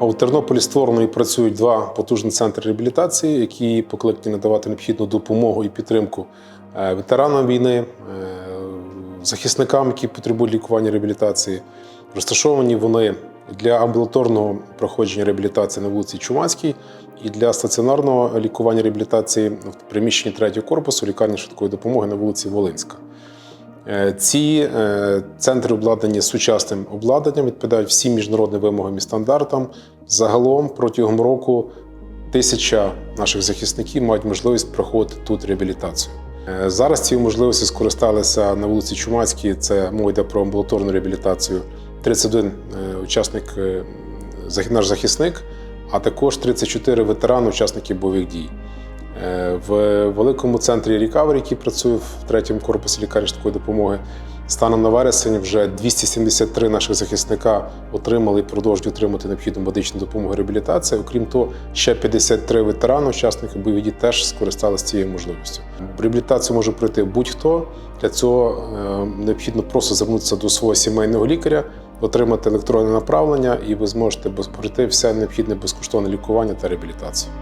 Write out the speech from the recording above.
У Тернополі створено і працюють два потужні центри реабілітації, які покликані надавати необхідну допомогу і підтримку е, ветеранам війни, е, захисникам, які потребують лікування реабілітації. Розташовані вони для амбулаторного проходження реабілітації на вулиці Чумацькій і для стаціонарного лікування реабілітації в приміщенні третього корпусу лікарні швидкої допомоги на вулиці Волинська. Е, Ці е, центри обладнані сучасним обладнанням, відповідають всім міжнародним вимогам і стандартам. Загалом протягом року тисяча наших захисників мають можливість проходити тут реабілітацію. Е, Зараз цією можливістю скористалися на вулиці Чумацькій. Це мова про амбулаторну реабілітацію. 31 е, учасник, наш захисник, а також 34 ветерани, учасники бойових дій. Е, В великому центрі Рікавері, який працює в третьому корпусі лікарні швидкої допомоги, станом на вересень вже 273 наших захисника отримали і продовжують отримати необхідну медичну допомогу і реабілітацію. Окрім того, ще 53 ветерани, учасники бойових дій, теж скористалися цією можливістю. Реабілітацію може пройти будь-хто. Для цього е, необхідно просто звернутися до свого сімейного лікаря, отримати електронне направлення, і ви зможете пройти все необхідне безкоштовне лікування та реабілітацію.